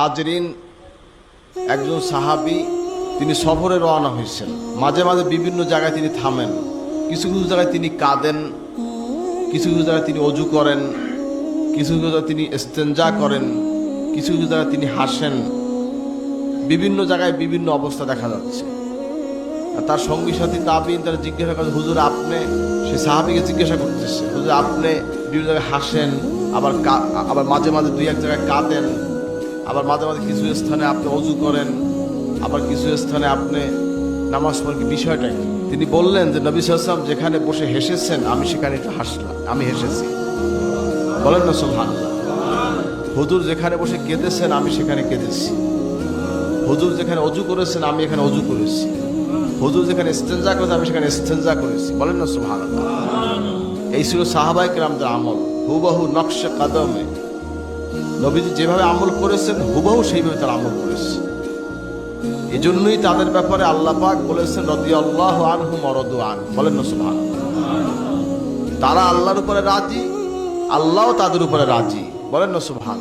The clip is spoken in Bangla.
হাজরিন, একজন সাহাবি, তিনি সফরে রওনা হয়েছেন। মাঝে মাঝে বিভিন্ন জায়গায় তিনি থামেন। কিছু কিছু জায়গায় তিনি কাঁদেন, কিছু কিছু জায়গায় তিনি অজু করেন, কিছু কিছু জায়গায় তিনি স্তেঞ্জা করেন, কিছু কিছু জায়গায় তিনি হাসেন। বিভিন্ন জায়গায় বিভিন্ন অবস্থা দেখা যাচ্ছে। তার সঙ্গী সাথী তাবিন তারা জিজ্ঞাসা করে হুজুর, আপনি সে সাহাবিকে জিজ্ঞাসা করতেছে, হুজুর, আপনি বিভিন্ন জায়গায় হাসেন, আবার আবার মাঝে মাঝে দুই এক জায়গায় কাঁদেন। আবার মাঝে মাঝে কিছু স্থানে আপনি অজু করেন, আবার কিছু স্থানে আপনি নামাজ পড়েন। বিষয়টা কি? তিনি বললেন যে, নবী সাল্লাম যেখানে বসে হেসেছেন, আমি সেখানে একটু হাসলাম, আমি হেসেছি। বলেন না সোহান হুজুর যেখানে বসে কেঁদেছেন, আমি সেখানে কেঁদেছি। হুজুর যেখানে অজু করেছেন, আমি এখানে অজু করেছি। হুজুর যেখানে ইস্তেঞ্জা করেছে আমি সেখানে ইস্তেঞ্জা করেছি। বলেন না সুহান এই ছিল সাহাবাই কেরামদের আমল। হুবাহু নকশে কাদমে। নবীজি যেভাবে আমল করেছেন, হুবাহু সেইভাবে তারা আমল করেছে। এই জন্যই তাদের ব্যাপারে আল্লাহ পাক বলেছেন রদি আল্লাহ আনহু মরদু আন। বলেন না সুহান তারা আল্লাহর উপরে রাজি আল্লাহও তাদের উপরে রাজি। বলেন সুবহান